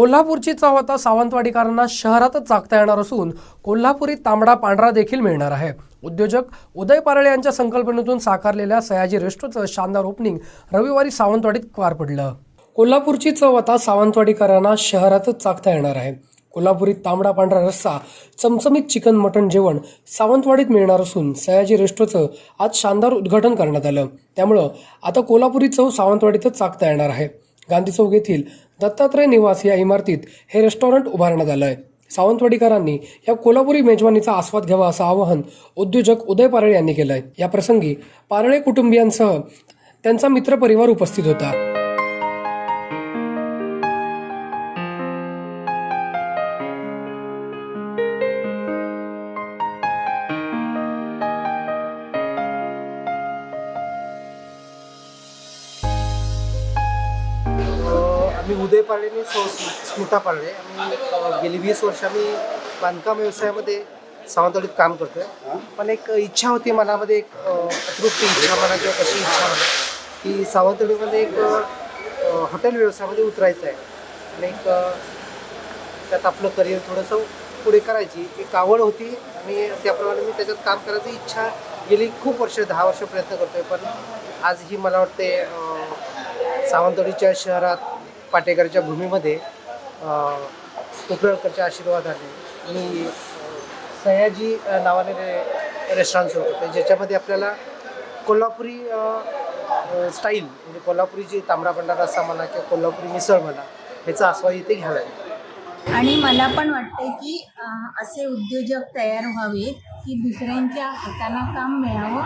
कोल्हापूरची चव आता सावंतवाडीकरांना शहरातच चाकता येणार असून कोल्हापुरी तांबडा पांढरा देखील मिळणार आहे. उद्योजक उदय पारळे यांच्या संकल्पनेतून साकारलेल्या सयाजी रेस्टोचं शानदार ओपनिंग रविवारी सावंतवाडीत पार पडलं. कोल्हापूरची चव आता सावंतवाडीकरांना शहरातच चाकता येणार आहे. कोल्हापुरी तांबडा पांढरा रस्सा चमचमीत चिकन मटण जेवण सावंतवाडीत मिळणार असून सयाजी रेस्टोचं आज शानदार उद्घाटन करण्यात आलं. त्यामुळं आता कोल्हापुरी चव सावंतवाडीतच चाकता येणार आहे. गांधी चौक येथील दत्तात्रय निवास या इमारतीत हे रेस्टॉरंट उभारण्यात आलं आहे सावंतवाडीकरांनी या कोल्हापुरी मेजवानीचा आस्वाद घ्यावा असं आवाहन उद्योजक उदय पारळे यांनी केलं आहे या प्रसंगी पारळे कुटुंबियांसह त्यांचा मित्रपरिवार उपस्थित होता. आम्ही उदय पारळे आणि सौ स्मिता पारळे आम्ही गेली वीस वर्ष आम्ही बांधकाम व्यवसायामध्ये सावंतवाडीत काम करतोय. पण एक इच्छा होती मनामध्ये एक अतृप्त इच्छा म्हणा किंवा कशी इच्छा म्हणा की सावंतवाडीमध्ये एक हॉटेल व्यवसायामध्ये उतरायचं आहे. आणि एक त्यात आपलं करिअर थोडंसं पुढे करायची एक आवड होती आणि त्याप्रमाणे मी त्याच्यात काम करायची इच्छा गेली खूप वर्ष दहा वर्ष प्रयत्न करतोय. पण आज ही मला वाटते सावंतवाडीच्या शहरात पाटेकरच्या भूमीमध्ये कोपरकरच्या आशीर्वादाने मी सयाजी नावाने रे रेस्टॉरंट सुरू करतो ज्याच्यामध्ये आपल्याला कोल्हापुरी स्टाईल म्हणजे कोल्हापुरी जी तांबडा पंढरा असा म्हणा किंवा कोल्हापुरी मिसळ म्हणा ह्याचा आस्वाद इथे घ्यायला आहे. आणि मला पण वाटते की असे उद्योजक तयार व्हावेत की दुसऱ्यांच्या हाताला काम मिळावं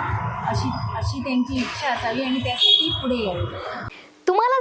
अशी अशी त्यांची इच्छा असावी आणि त्यासाठी पुढे यावी